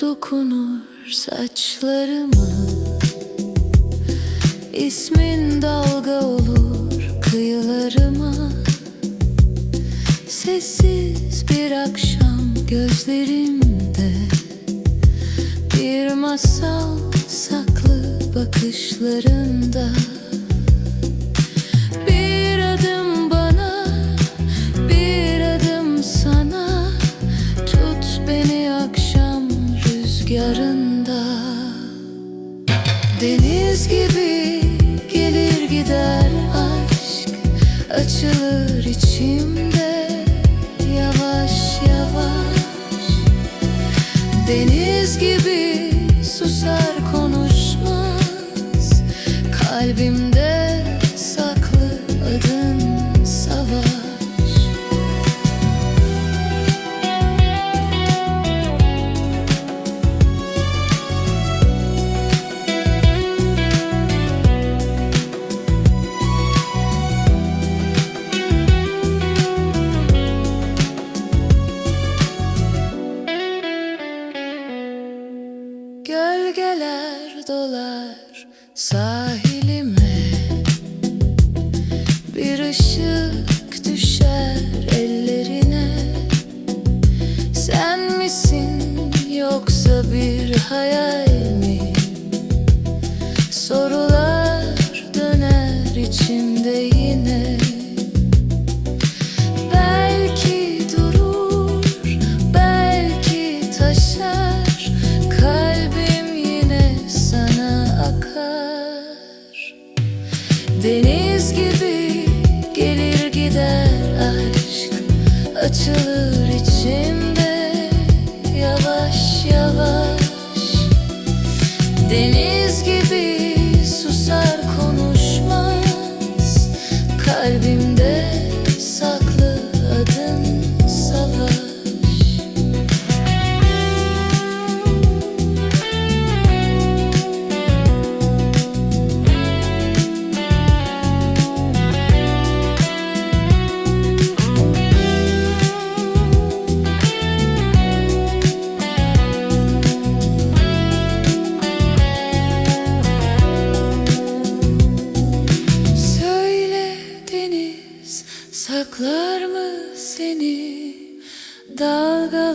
dokunur saçlarıma. İsmin dalga olur kıyılarıma. Sessiz bir akşam gözlerimde. Bir masal saklı bakışlarında Deniz gibi gelir gider aşk Açılır içimde Gölgeler dolar sahilime Bir ışık düşer ellerine Sen misin yoksa bir hayal mi? Sorular döner içimde Deniz gibi gelir gider aşk Açılır içimde seni dalga